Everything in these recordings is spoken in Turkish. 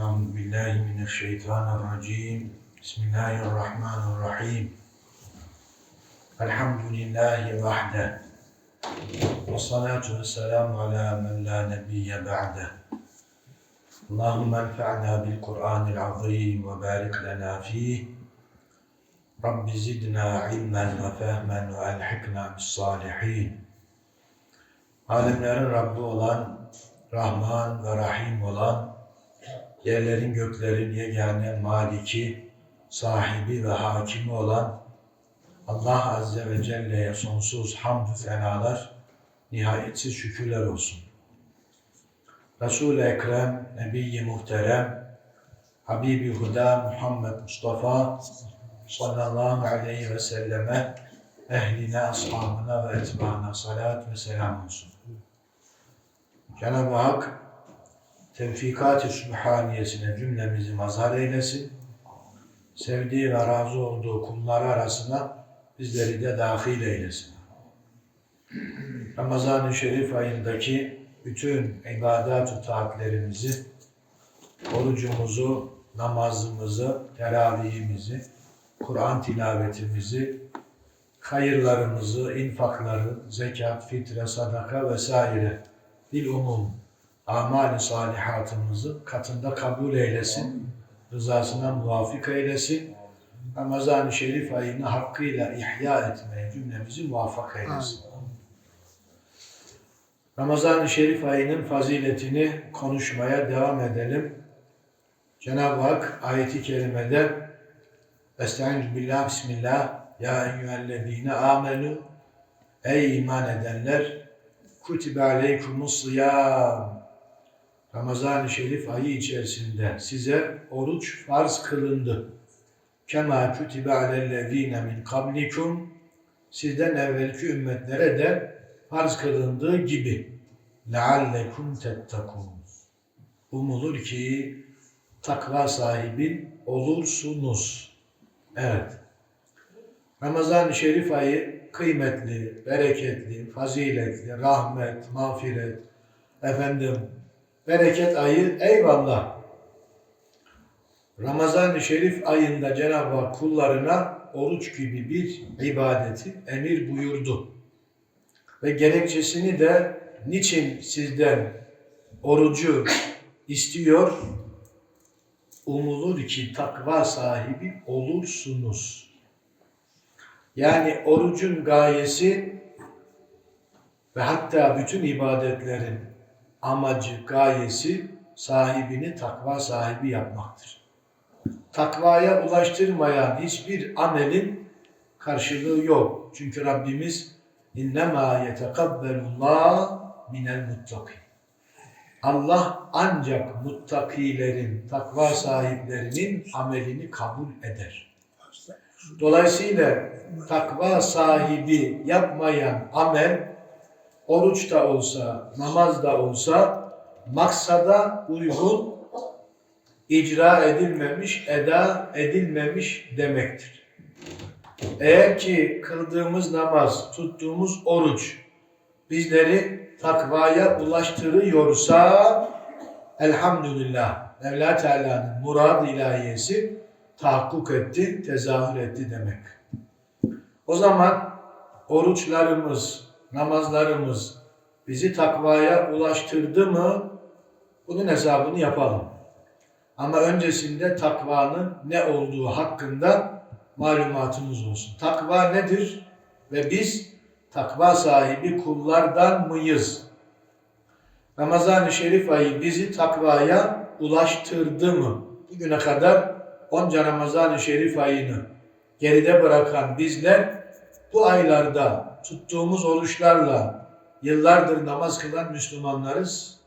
أعوذ بالله من الشيطان الرجيم بسم الله الرحمن الرحيم الحمد لله وحده والصلاة والسلام على من لا نبي بعده اللهم انفعنا بالقرآن العظيم وبارك لنا فيه رب زدنا علما وفهما وألحقنا بالصالحين Alemlerin Rabbi olan, Rahman ve Rahim olan, yerlerin göklerin yegane maliki, sahibi ve hakimi olan Allah Azze ve Celle'ye sonsuz hamdü fenalar, nihayetsiz şükürler olsun. Resul-i Ekrem, Nebi-i Muhterem, Habibi Huda Muhammed Mustafa sallallahu aleyhi ve selleme, ehline, ashabına ve etbana salat ve selam olsun. Cenab-ı Hak tevfikat-ı sübhaniyesine cümlemizi mazhar eylesin. Sevdiği ve razı olduğu kulları arasına bizleri de dahil eylesin. Ramazan-ı Şerif ayındaki bütün ibadat-ı taatlerimizi, orucumuzu, namazımızı, teravihimizi, Kur'an tilavetimizi, hayırlarımızı, infakları, zekat, fitre, sadaka vesaire bil umum amali salihatımızı katında kabul eylesin, rızasına muvafık eylesin. Ramazan-ı Şerif ayını hakkıyla ihya etmeye cümlemizi muvaffak eylesin. Ramazan-ı Şerif ayının faziletini konuşmaya devam edelim. Cenab-ı Hak ayeti kerimede Estaizu billah, bismillah Ya eyyühellezine amenu Ey iman edenler Kutibe aleykumus sıyam Ramazan-ı Şerif ayı içerisinde size oruç farz kılındı. Kema kutibe alellezine min kablikum sizden evvelki ümmetlere de farz kılındığı gibi leallekum tettakun umulur ki takva sahibi olursunuz. Evet. Ramazan-ı Şerif ayı kıymetli, bereketli, faziletli, rahmet, mağfiret, efendim, bereket ayı eyvallah. Ramazan-ı Şerif ayında Cenab-ı Hak kullarına oruç gibi bir ibadeti emir buyurdu. Ve gerekçesini de niçin sizden orucu istiyor? Umulur ki takva sahibi olursunuz. Yani orucun gayesi ve hatta bütün ibadetlerin amacı, gayesi sahibini takva sahibi yapmaktır. Takvaya ulaştırmayan hiçbir amelin karşılığı yok. Çünkü Rabbimiz innema yetekabbalullah minel muttaki. Allah ancak muttakilerin, takva sahiplerinin amelini kabul eder. Dolayısıyla takva sahibi yapmayan amel oruç da olsa, namaz da olsa maksada uygun icra edilmemiş, eda edilmemiş demektir. Eğer ki kıldığımız namaz, tuttuğumuz oruç bizleri takvaya ulaştırıyorsa elhamdülillah Mevla Teala'nın murad ilahiyesi tahakkuk etti, tezahür etti demek. O zaman oruçlarımız, namazlarımız bizi takvaya ulaştırdı mı bunun hesabını yapalım. Ama öncesinde takvanın ne olduğu hakkında malumatımız olsun. Takva nedir? Ve biz takva sahibi kullardan mıyız? Ramazan-ı Şerif ayı bizi takvaya ulaştırdı mı? Bugüne kadar onca Ramazan-ı Şerif ayını geride bırakan bizler bu aylarda tuttuğumuz oruçlarla yıllardır namaz kılan Müslümanlarız.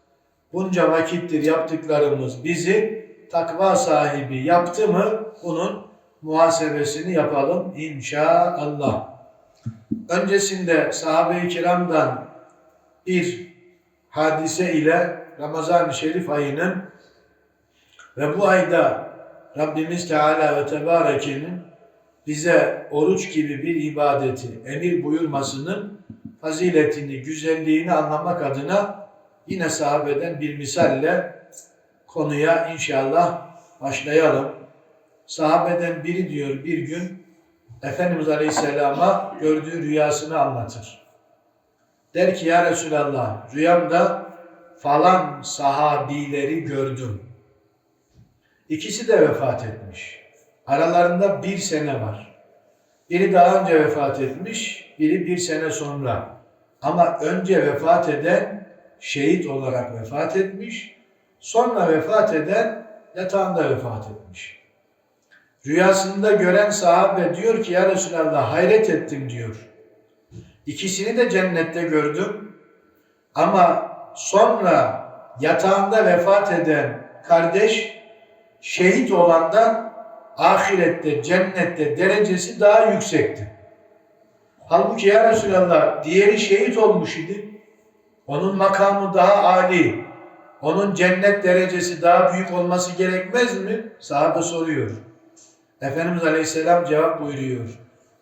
Bunca vakittir yaptıklarımız bizi takva sahibi yaptı mı bunun muhasebesini yapalım inşallah. Öncesinde sahabe-i kiramdan bir hadise ile Ramazan-ı Şerif ayının ve bu ayda Rabbimiz Teala ve Tebareke'nin bize oruç gibi bir ibadeti emir buyurmasının faziletini, güzelliğini anlamak adına yine sahabeden bir misalle konuya inşallah başlayalım. Sahabeden biri diyor bir gün Efendimiz Aleyhisselam'a gördüğü rüyasını anlatır. Der ki ya Resulallah rüyamda falan sahabileri gördüm. İkisi de vefat etmiş. Aralarında bir sene var. Biri daha önce vefat etmiş, biri bir sene sonra. Ama önce vefat eden şehit olarak vefat etmiş, sonra vefat eden yatağında vefat etmiş. Rüyasında gören sahabe diyor ki ya Resulallah hayret ettim diyor. İkisini de cennette gördüm ama sonra yatağında vefat eden kardeş şehit olandan ahirette, cennette derecesi daha yüksekti. Halbuki ya Resulallah diğeri şehit olmuş idi. Onun makamı daha âli. Onun cennet derecesi daha büyük olması gerekmez mi? Sahabe soruyor. Efendimiz Aleyhisselam cevap buyuruyor.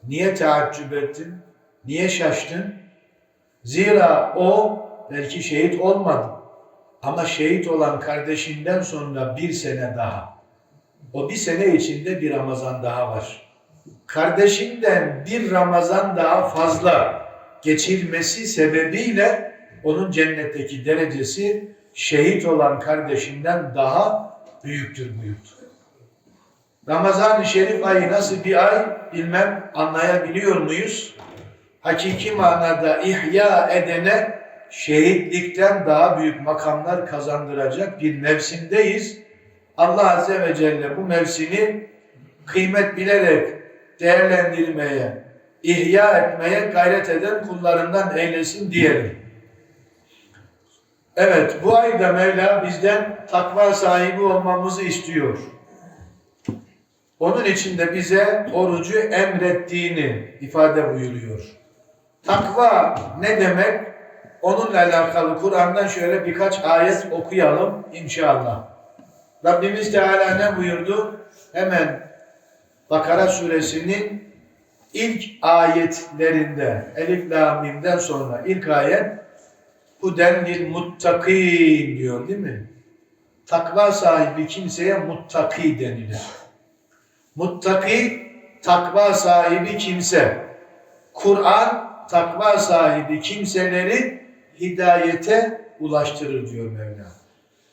Niye teaccüp ettin? Niye şaştın? Zira o belki şehit olmadı. Ama şehit olan kardeşinden sonra bir sene daha. O bir sene içinde bir Ramazan daha var. Kardeşinden bir Ramazan daha fazla geçirmesi sebebiyle onun cennetteki derecesi şehit olan kardeşinden daha büyüktür buyurdu. Ramazan-ı Şerif ayı nasıl bir ay bilmem anlayabiliyor muyuz? Hakiki manada ihya edene şehitlikten daha büyük makamlar kazandıracak bir mevsimdeyiz. Allah Azze ve Celle bu mevsimi kıymet bilerek değerlendirmeye, ihya etmeye gayret eden kullarından eylesin diyelim. Evet, bu ayda Mevla bizden takva sahibi olmamızı istiyor. Onun için de bize orucu emrettiğini ifade buyuruyor. Takva ne demek? Onunla alakalı Kur'an'dan şöyle birkaç ayet okuyalım inşallah. Rabbimiz Teala ne buyurdu? Hemen Bakara suresinin ilk ayetlerinde Elif La Mim'den sonra ilk ayet Huden lil muttakin diyor değil mi? Takva sahibi kimseye muttaki denilir. Muttaki takva sahibi kimse. Kur'an takva sahibi kimseleri hidayete ulaştırır diyor Mevla.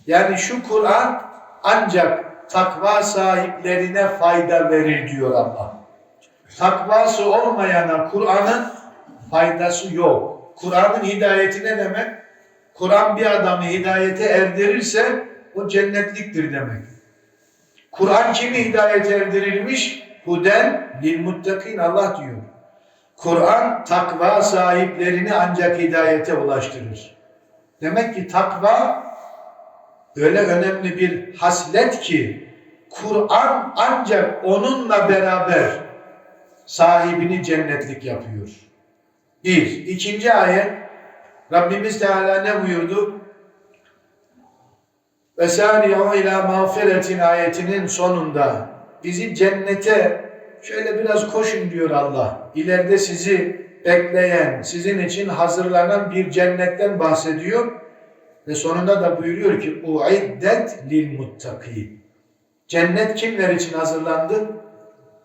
Yani şu Kur'an ancak takva sahiplerine fayda verir diyor Allah. Takvası olmayana Kur'an'ın faydası yok. Kur'an'ın hidayeti ne demek? Kur'an bir adamı hidayete erdirirse o cennetliktir demek. Kur'an kimi hidayete erdirilmiş? Huden lil muttakin Allah diyor. Kur'an takva sahiplerini ancak hidayete ulaştırır. Demek ki takva öyle önemli bir haslet ki Kur'an ancak onunla beraber sahibini cennetlik yapıyor. Bir. ikinci ayet Rabbimiz Teala ne buyurdu? Vesâri'u ilâ mağfiretin ayetinin sonunda bizi cennete şöyle biraz koşun diyor Allah. İleride sizi bekleyen, sizin için hazırlanan bir cennetten bahsediyor. Ve sonunda da buyuruyor ki uiddet lil muttaki. Cennet kimler için hazırlandı?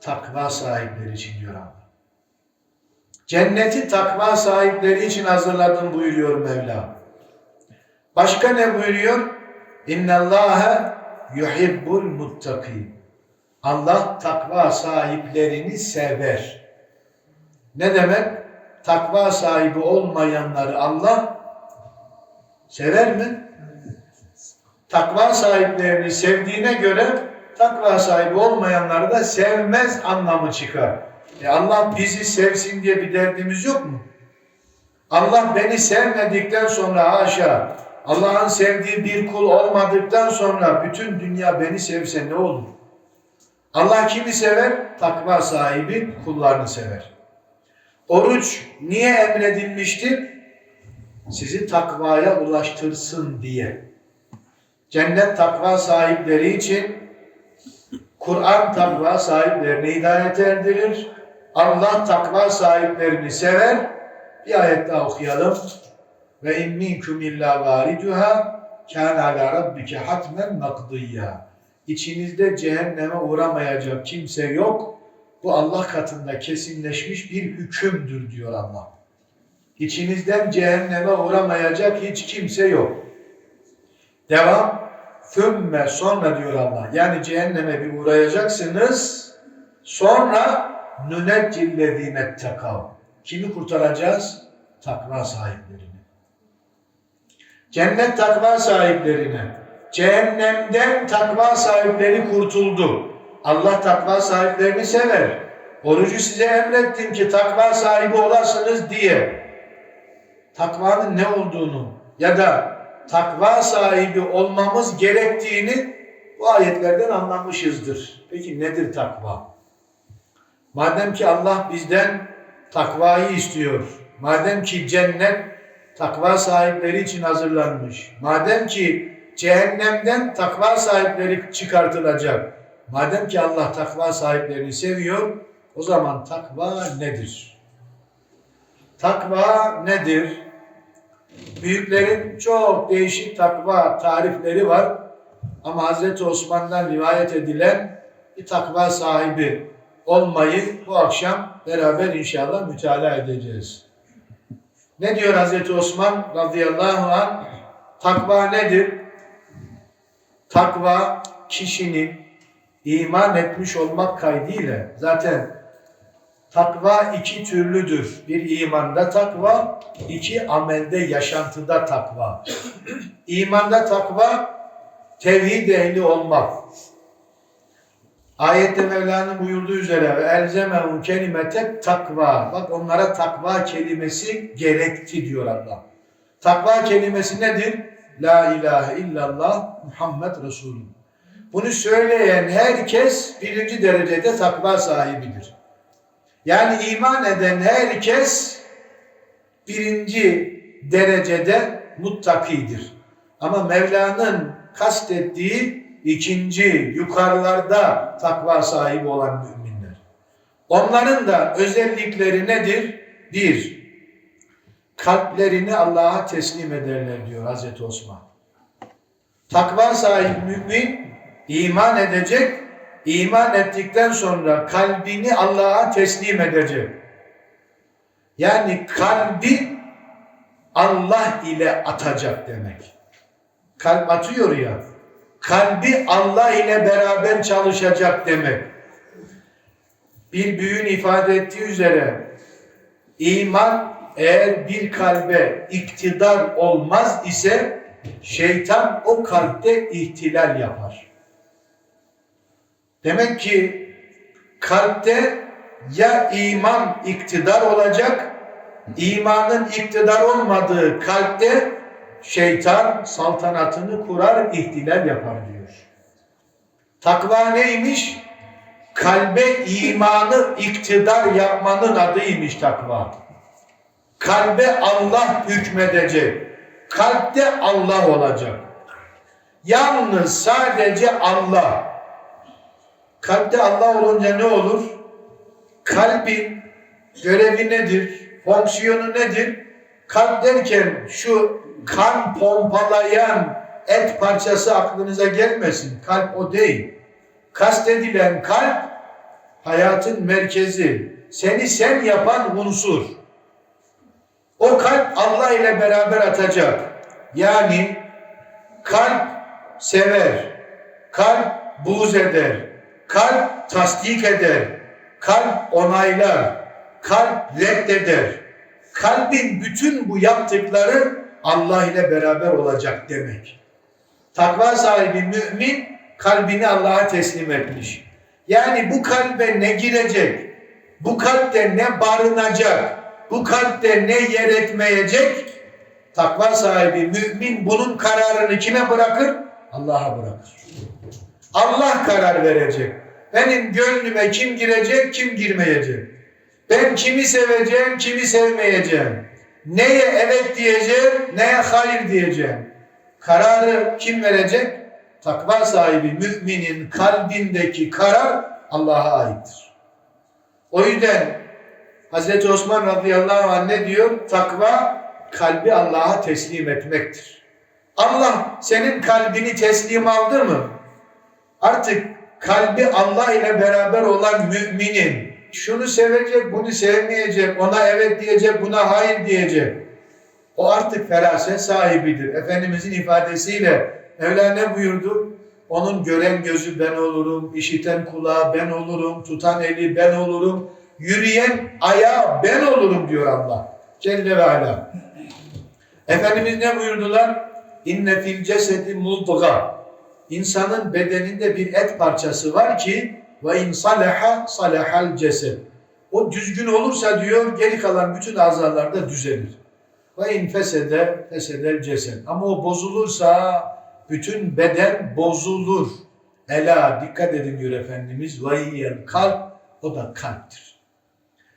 Takva sahipleri için diyor Allah. Cenneti takva sahipleri için hazırladım buyuruyor Mevla. Başka ne buyuruyor? İnnallâhe yuhibbul muttaki. Allah takva sahiplerini sever. Ne demek? Takva sahibi olmayanları Allah sever mi? Takva sahiplerini sevdiğine göre takva sahibi olmayanları da sevmez anlamı çıkar. E Allah bizi sevsin diye bir derdimiz yok mu? Allah beni sevmedikten sonra haşa Allah'ın sevdiği bir kul olmadıktan sonra bütün dünya beni sevse ne olur? Allah kimi sever? Takva sahibi kullarını sever. Oruç niye emredilmiştir? Sizi takvaya ulaştırsın diye. Cennet takva sahipleri için Kur'an takva sahiplerini hidayet erdirir. Allah takva sahiplerini sever. Bir ayet daha okuyalım. Ve in minkum illa variduha kâne alâ rabbike hatmen nakdiyya. İçinizde cehenneme uğramayacak kimse yok. Bu Allah katında kesinleşmiş bir hükümdür diyor Allah. İçinizden cehenneme uğramayacak hiç kimse yok. Devam. Fümme sonra diyor Allah. Yani cehenneme bir uğrayacaksınız. Sonra nüneccillezine tekav. Kimi kurtaracağız? Takva sahiplerini. Cennet takva sahiplerine. Cehennemden takva sahipleri kurtuldu. Allah takva sahiplerini sever. Orucu size emrettim ki takva sahibi olasınız diye. Takvanın ne olduğunu ya da takva sahibi olmamız gerektiğini bu ayetlerden anlamışızdır. Peki nedir takva? Madem ki Allah bizden takvayı istiyor, madem ki cennet takva sahipleri için hazırlanmış, madem ki cehennemden takva sahipleri çıkartılacak, madem ki Allah takva sahiplerini seviyor, o zaman takva nedir? Takva nedir? Büyüklerin çok değişik takva tarifleri var. Ama Hazreti Osman'dan rivayet edilen bir takva sahibi olmayı bu akşam beraber inşallah mütalaa edeceğiz. Ne diyor Hazreti Osman radıyallahu anh? Takva nedir? Takva kişinin iman etmiş olmak kaydıyla zaten Takva iki türlüdür. Bir imanda takva, iki amelde, yaşantıda takva. İmanda takva, tevhid ehli olmak. Ayette Mevla'nın buyurduğu üzere ve elzemehum kelimete takva. Bak onlara takva kelimesi gerekti diyor Allah. Takva kelimesi nedir? La ilahe illallah Muhammed Resulullah. Bunu söyleyen herkes birinci derecede takva sahibidir. Yani iman eden herkes birinci derecede muttakidir. Ama Mevla'nın kastettiği ikinci yukarılarda takva sahibi olan müminler. Onların da özellikleri nedir? Bir, kalplerini Allah'a teslim ederler diyor Hazreti Osman. Takva sahibi mümin iman edecek, iman ettikten sonra kalbini Allah'a teslim edecek. Yani kalbi Allah ile atacak demek. Kalp atıyor ya. Kalbi Allah ile beraber çalışacak demek. Bir büyün ifade ettiği üzere iman eğer bir kalbe iktidar olmaz ise şeytan o kalpte ihtilal yapar. Demek ki kalpte ya iman iktidar olacak, imanın iktidar olmadığı kalpte şeytan saltanatını kurar, ihtilal yapar diyor. Takva neymiş? Kalbe imanı iktidar yapmanın adıymış takva. Kalbe Allah hükmedecek. Kalpte Allah olacak. Yalnız sadece Allah. Kalpte Allah olunca ne olur? Kalbin görevi nedir? Fonksiyonu nedir? Kalp derken şu kan pompalayan et parçası aklınıza gelmesin. Kalp o değil. Kastedilen kalp hayatın merkezi. Seni sen yapan unsur. O kalp Allah ile beraber atacak. Yani kalp sever. Kalp buğz eder. Kalp tasdik eder. Kalp onaylar. Kalp reddeder. Kalbin bütün bu yaptıkları Allah ile beraber olacak demek. Takva sahibi mümin kalbini Allah'a teslim etmiş. Yani bu kalbe ne girecek? Bu kalpte ne barınacak? Bu kalpte ne yer etmeyecek? Takva sahibi mümin bunun kararını kime bırakır? Allah'a bırakır. Allah karar verecek. Benim gönlüme kim girecek, kim girmeyecek. Ben kimi seveceğim, kimi sevmeyeceğim. Neye evet diyeceğim, neye hayır diyeceğim. Kararı kim verecek? Takva sahibi müminin kalbindeki karar Allah'a aittir. O yüzden Hz. Osman radıyallahu anh ne diyor? Takva kalbi Allah'a teslim etmektir. Allah senin kalbini teslim aldı mı? Artık kalbi Allah ile beraber olan müminin şunu sevecek, bunu sevmeyecek, ona evet diyecek, buna hayır diyecek. O artık feraset sahibidir. Efendimizin ifadesiyle Mevla ne buyurdu? Onun gören gözü ben olurum, işiten kulağı ben olurum, tutan eli ben olurum, yürüyen ayağı ben olurum diyor Allah. Celle ve Ala. Efendimiz ne buyurdular? İnne fil cesedi mudga. İnsanın bedeninde bir et parçası var ki ve in salaha salahal cesed. O düzgün olursa diyor geri kalan bütün azalar da düzelir. Ve in fesede fesedel cesed. Ama o bozulursa bütün beden bozulur. Ela dikkat edin diyor Efendimiz. Ve hiyen kalp o da kalptir.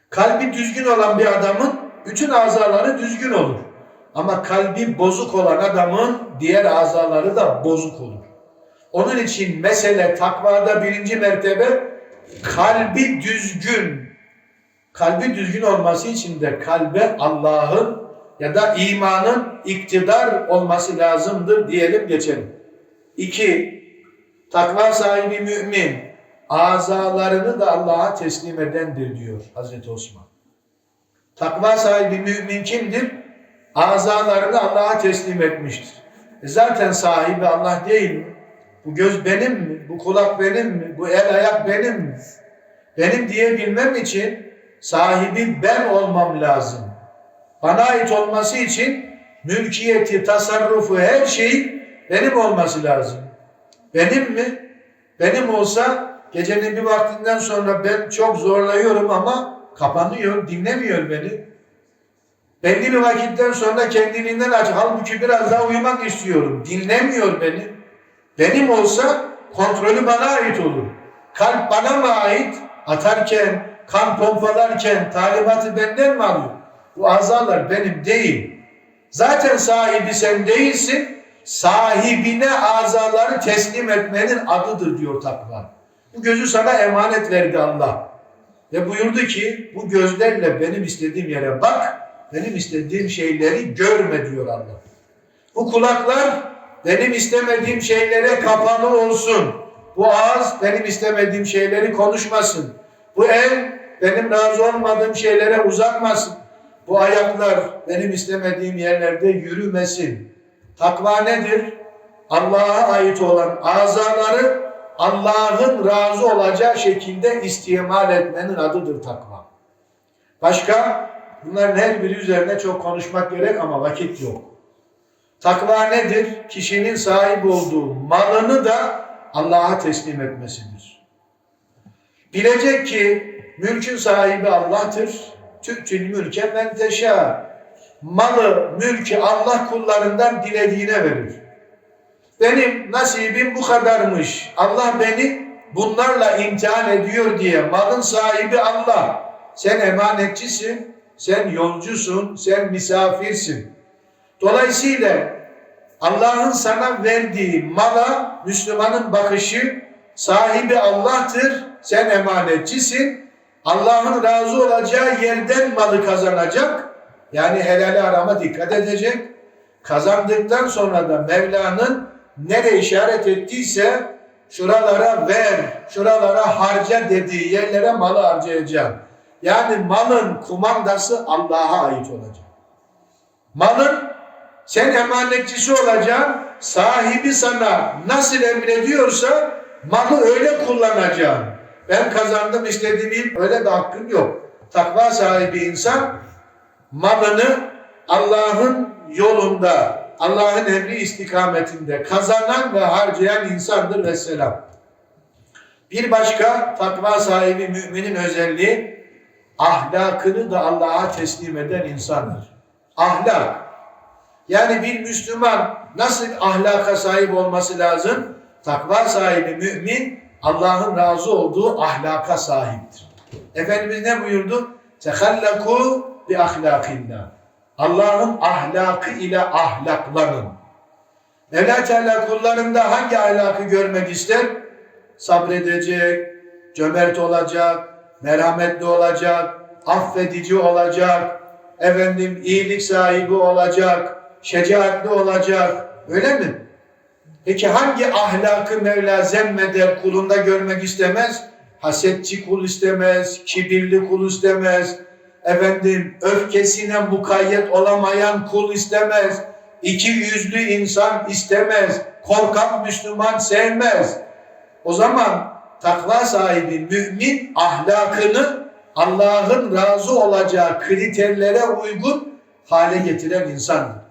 Kalbi düzgün olan bir adamın bütün azaları düzgün olur. Ama kalbi bozuk olan adamın diğer azaları da bozuk olur. Onun için mesele takvada birinci mertebe kalbi düzgün. Kalbi düzgün olması için de kalbe Allah'ın ya da imanın iktidar olması lazımdır diyelim geçelim. İki, takva sahibi mümin azalarını da Allah'a teslim edendir diyor Hazreti Osman. Takva sahibi mümin kimdir? Azalarını Allah'a teslim etmiştir. E zaten sahibi Allah değil mi? Bu göz benim mi? Bu kulak benim mi? Bu el ayak benim mi? Benim diyebilmem için sahibi ben olmam lazım. Bana ait olması için mülkiyeti, tasarrufu, her şey benim olması lazım. Benim mi? Benim olsa gecenin bir vaktinden sonra ben çok zorlayıyorum ama kapanıyor, dinlemiyor beni. Belli bir vakitten sonra kendiliğinden aç. Halbuki biraz daha uyumak istiyorum. Dinlemiyor beni. Benim olsa kontrolü bana ait olur. Kalp bana mı ait? Atarken, kan pompalarken talimatı benden mi alıyor? Bu azalar benim değil. Zaten sahibi sen değilsin. Sahibine azaları teslim etmenin adıdır diyor takva. Bu gözü sana emanet verdi Allah. Ve buyurdu ki bu gözlerle benim istediğim yere bak, benim istediğim şeyleri görme diyor Allah. Bu kulaklar benim istemediğim şeylere kapalı olsun. Bu ağız benim istemediğim şeyleri konuşmasın. Bu el benim razı olmadığım şeylere uzatmasın. Bu ayaklar benim istemediğim yerlerde yürümesin. Takva nedir? Allah'a ait olan azaları Allah'ın razı olacağı şekilde istimal etmenin adıdır takva. Başka? Bunların her biri üzerine çok konuşmak gerek ama vakit yok. Takva nedir? Kişinin sahip olduğu malını da Allah'a teslim etmesidir. Bilecek ki mülkün sahibi Allah'tır. Tüktül mülke men teşâ. Malı, mülkü Allah kullarından dilediğine verir. Benim nasibim bu kadarmış. Allah beni bunlarla imtihan ediyor diye malın sahibi Allah. Sen emanetçisin, sen yolcusun, sen misafirsin. Dolayısıyla Allah'ın sana verdiği mala Müslümanın bakışı sahibi Allah'tır. Sen emanetçisin. Allah'ın razı olacağı yerden malı kazanacak. Yani helali arama dikkat edecek. Kazandıktan sonra da Mevla'nın nere işaret ettiyse şuralara ver, şuralara harca dediği yerlere malı harcayacağım. Yani malın kumandası Allah'a ait olacak. Malın sen emanetçisi olacaksın, sahibi sana nasıl emrediyorsa malı öyle kullanacaksın. Ben kazandım istediğimi öyle bir hakkın yok. Takva sahibi insan malını Allah'ın yolunda, Allah'ın emri istikametinde kazanan ve harcayan insandır ve selam. Bir başka takva sahibi müminin özelliği ahlakını da Allah'a teslim eden insandır. Ahlak. Yani bir Müslüman nasıl ahlaka sahip olması lazım? Takva sahibi mümin Allah'ın razı olduğu ahlaka sahiptir. Efendimiz ne buyurdu? Tehallaku bi ahlakillah. Allah'ın ahlakı ile ahlaklanın. Mevla Teala kullarında hangi ahlakı görmek ister? Sabredecek, cömert olacak, merhametli olacak, affedici olacak, efendim iyilik sahibi olacak, şecaatli olacak, Öyle mi? Peki hangi ahlakı Mevla zemmeder, kulunda görmek istemez? Hasetçi kul istemez, kibirli kul istemez, efendim öfkesine mukayyet olamayan kul istemez, iki yüzlü insan istemez, korkak Müslüman sevmez. O zaman takva sahibi mümin ahlakını Allah'ın razı olacağı kriterlere uygun hale getiren insandır.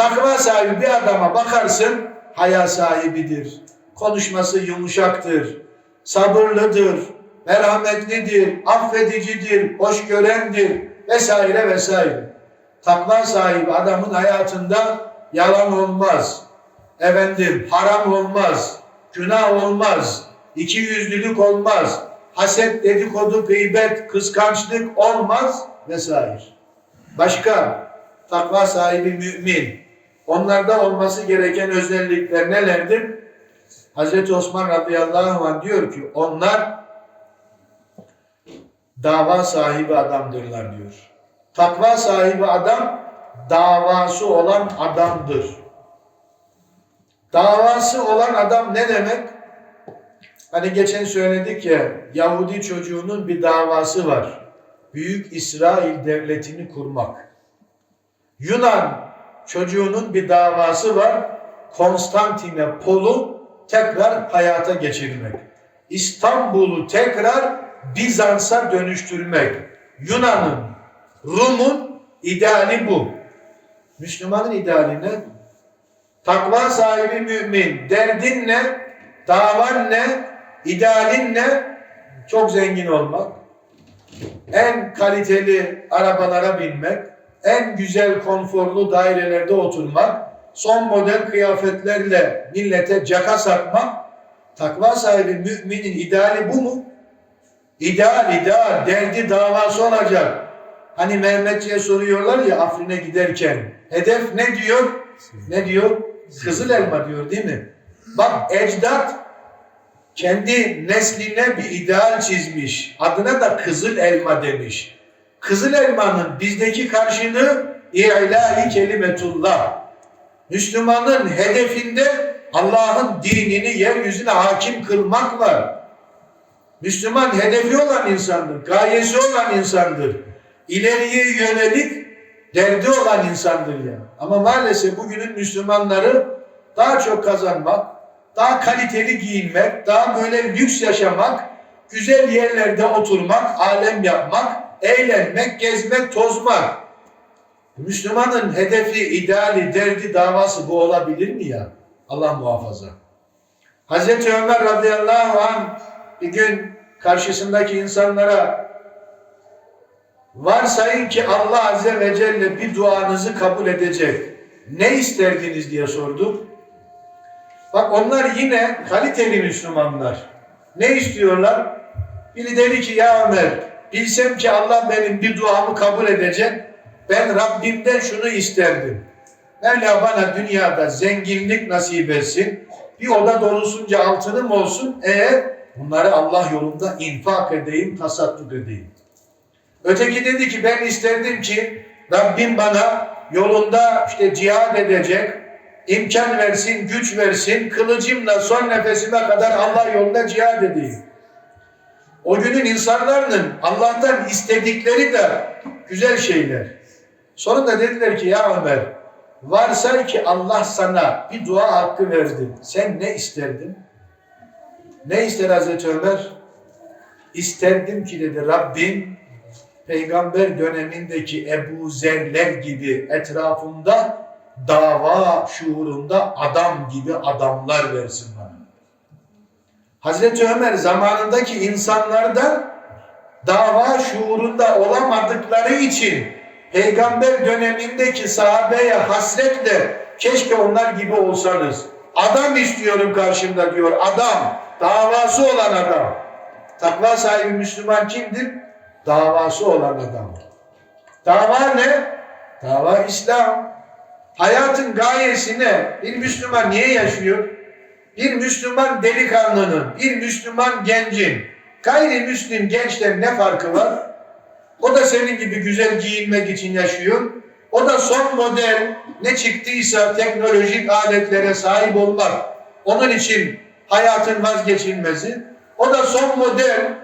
Takva sahibi bir adama bakarsın, haya sahibidir, konuşması yumuşaktır, sabırlıdır, merhametlidir, affedicidir, hoşgörendir vesaire vesaire. Takva sahibi adamın hayatında yalan olmaz, efendim haram olmaz, günah olmaz, iki yüzlülük olmaz, haset, dedikodu, gıybet, kıskançlık olmaz vesaire. Başka takva sahibi mümin. Onlarda olması gereken özellikler nelerdir? Hazreti Osman radıyallahu anh diyor ki onlar dava sahibi adamdırlar diyor. Takva sahibi adam davası olan adamdır. Davası olan adam ne demek? Hani geçen söyledik ya Yahudi çocuğunun bir davası var. Büyük İsrail devletini kurmak. Yunan çocuğunun bir davası var. Konstantinopol'u tekrar hayata geçirmek. İstanbul'u tekrar Bizans'a dönüştürmek. Yunan'ın, Rum'un ideali bu. Müslümanın ideali ne? Takva sahibi mümin. Derdin ne? Davan ne? İdealin ne? Çok zengin olmak. En kaliteli arabalara binmek. En güzel konforlu dairelerde oturmak. Son model kıyafetlerle millete caka satmak. Takva sahibi müminin ideali bu mu? İdeal, ideal, derdi davası olacak. Hani Mehmetçi'ye soruyorlar ya Afrin'e giderken. Hedef ne diyor? Ne diyor? Kızıl elma diyor değil mi? Bak ecdat kendi nesline bir ideal çizmiş. Adına da kızıl elma demiş. Kızıl elmanın bizdeki karşılığı ilahi kelimetullah. Müslümanın hedefinde Allah'ın dinini yeryüzüne hakim kılmak var. Müslüman hedefi olan insandır, gayesi olan insandır. İleriye yönelik derdi olan insandır ya. Ama maalesef bugünün Müslümanları daha çok kazanmak, daha kaliteli giyinmek, daha böyle lüks yaşamak, güzel yerlerde oturmak, alem yapmak, eğlenmek, gezmek, tozmak. Müslümanın hedefi, ideali, derdi, davası bu olabilir mi ya? Allah muhafaza. Hazreti Ömer radıyallahu anh bir gün karşısındaki insanlara varsayın ki Allah azze ve celle bir duanızı kabul edecek. Ne isterdiniz diye sordu. Bak onlar yine kaliteli Müslümanlar. Ne istiyorlar? Biri dedi ki ya Ömer bilsem ki Allah benim bir duamı kabul edecek. Ben Rabbimden şunu isterdim. Mevla bana dünyada zenginlik nasip etsin. Bir oda dolusunca altınım olsun. Eğer bunları Allah yolunda infak edeyim, tasadduk edeyim. Öteki dedi ki ben isterdim ki Rabbim bana yolunda işte cihad edecek, imkan versin, güç versin, kılıcımla son nefesime kadar Allah yolunda cihad edeyim. O günün insanların Allah'tan istedikleri de güzel şeyler. Sonunda dediler ki ya Ömer, varsay ki Allah sana bir dua hakkı verdi. Sen ne isterdin? Ne ister Hazreti Ömer? İsterdim ki dedi Rabbim peygamber dönemindeki Ebu Zerler gibi etrafında dava şuurunda adam gibi adamlar versin bana. Hazreti Ömer zamanındaki insanlardan dava şuurunda olamadıkları için peygamber dönemindeki sahabeye hasretle keşke onlar gibi olsanız. Adam istiyorum karşımda diyor. Adam. Davası olan adam. Takva sahibi Müslüman kimdir? Davası olan adam. Dava ne? Dava İslam. Hayatın gayesine bir Müslüman niye yaşıyor? Bir Müslüman delikanlının, bir Müslüman gencin, gayrimüslim gençten ne farkı var? O da senin gibi güzel giyinmek için yaşıyor. O da son model ne çıktıysa teknolojik aletlere sahip olmak. Onun için hayatın vazgeçilmezi. O da son model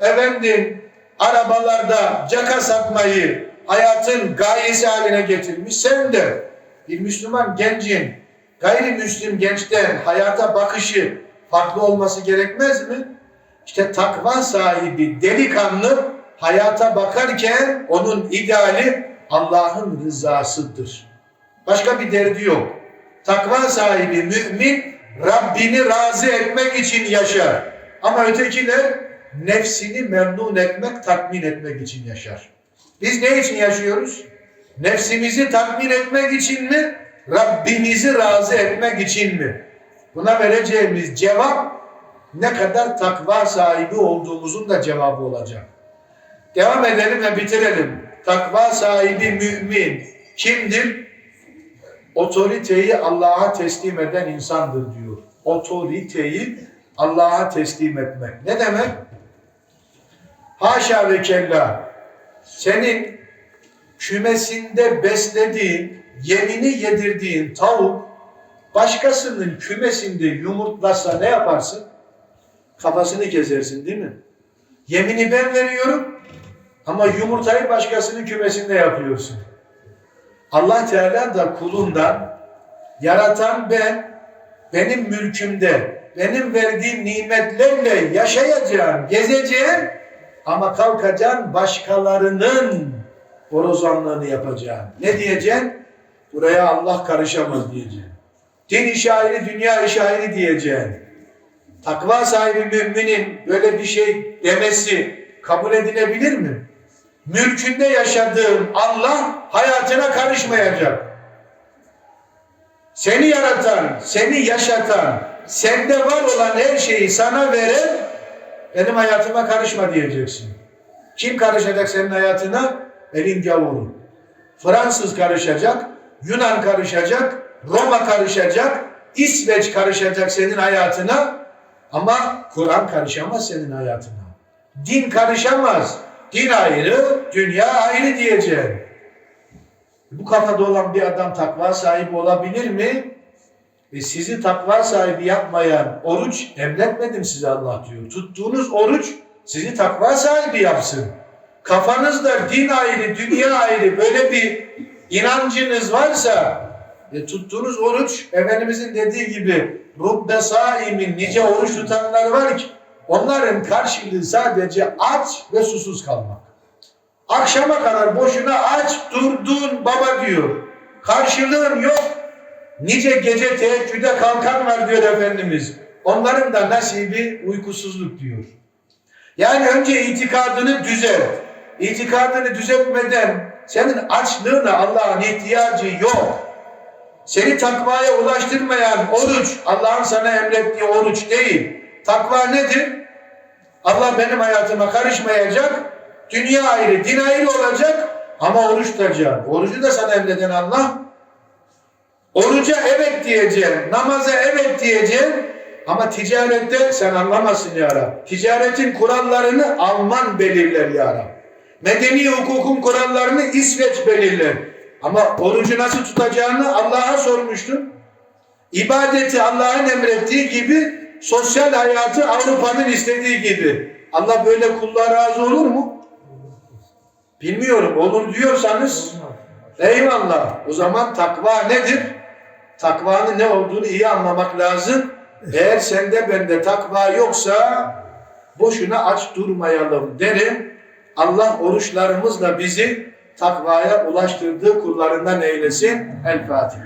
efendim arabalarda caka satmayı hayatın gayesi haline getirmiş. Sen de bir Müslüman gencin gayrimüslim gençten hayata bakışı farklı olması gerekmez mi? İşte takva sahibi delikanlı hayata bakarken onun ideali Allah'ın rızasıdır. Başka bir derdi yok. Takva sahibi mümin Rabbini razı etmek için yaşar. Ama ötekiler nefsini memnun etmek, tatmin etmek için yaşar. Biz ne için yaşıyoruz? Nefsimizi tatmin etmek için mi? Rabbimizi razı etmek için mi? Buna vereceğimiz cevap ne kadar takva sahibi olduğumuzun da cevabı olacak. Devam edelim ve bitirelim. Takva sahibi mümin kimdir? Otoriteyi Allah'a teslim eden insandır diyor. Otoriteyi Allah'a teslim etmek. Ne demek? Haşa ve kella senin kümesinde beslediğin, yemini yedirdiğin tavuk başkasının kümesinde yumurtlasa ne yaparsın? Kafasını kesersin değil mi? Yemini ben veriyorum ama yumurtayı başkasının kümesinde yapıyorsun. Allah Teala da kulundan yaratan ben, benim mülkümde, benim verdiğim nimetlerle yaşayacağım, gezeceğim ama kalkacaksın başkalarının borazanlığını yapacaksın. Ne diyeceksin? Buraya Allah karışamaz diyeceksin. Din ayrı, dünya ayrı diyeceksin. Takva sahibi müminin böyle bir şey demesi kabul edilebilir mi? Mülkünde yaşadığın Allah hayatına karışmayacak. Seni yaratan, seni yaşatan, sende var olan her şeyi sana veren benim hayatıma karışma diyeceksin. Kim karışacak senin hayatına? Elin gavuru. Fransız karışacak, Yunan karışacak, Roma karışacak, İsveç karışacak senin hayatına ama Kur'an karışamaz senin hayatına. Din karışamaz. Din ayrı, dünya ayrı diyeceksin. Bu kafada olan bir adam takva sahibi olabilir mi? E sizi takva sahibi yapmayan oruç emretmedim size Allah diyor. Tuttuğunuz oruç sizi takva sahibi yapsın. Kafanızda din ayrı, dünya ayrı böyle bir inancınız varsa e, tuttuğunuz oruç Efendimizin dediği gibi rubbe saimin nice oruç tutanlar var ki onların karşılığı sadece aç ve susuz kalmak. Akşama kadar boşuna aç durdun baba diyor. Karşılığın yok. Nice gece teheccüde kalkan var diyor Efendimiz. Onların da nasibi uykusuzluk diyor. Yani önce itikadını düzelt. İtikadını düzeltmeden senin açlığına Allah'ın ihtiyacı yok. Seni takvaya ulaştırmayan oruç, Allah'ın sana emrettiği oruç değil. Takva nedir? Allah benim hayatıma karışmayacak, dünya ayrı, din ayrı olacak ama oruç tutacağım. Orucu da sana emreden Allah. Oruca evet diyeceğim, namaza evet diyeceğim ama ticarette sen anlamazsın ya Rab. Ticaretin kurallarını Alman belirler ya Rab. Medeni hukukun kurallarını İsveç belirler. Ama orucu nasıl tutacağını Allah'a sormuştun. İbadeti Allah'ın emrettiği gibi, sosyal hayatı Avrupa'nın istediği gibi. Allah böyle kullara razı olur mu? Bilmiyorum. Olur diyorsanız eyvallah. O zaman takva nedir? Takvanın ne olduğunu iyi anlamak lazım. Eğer sende bende takva yoksa boşuna aç durmayalım derim. Allah oruçlarımızla bizi takvaya ulaştırdığı kullarından eylesin. El Fatiha.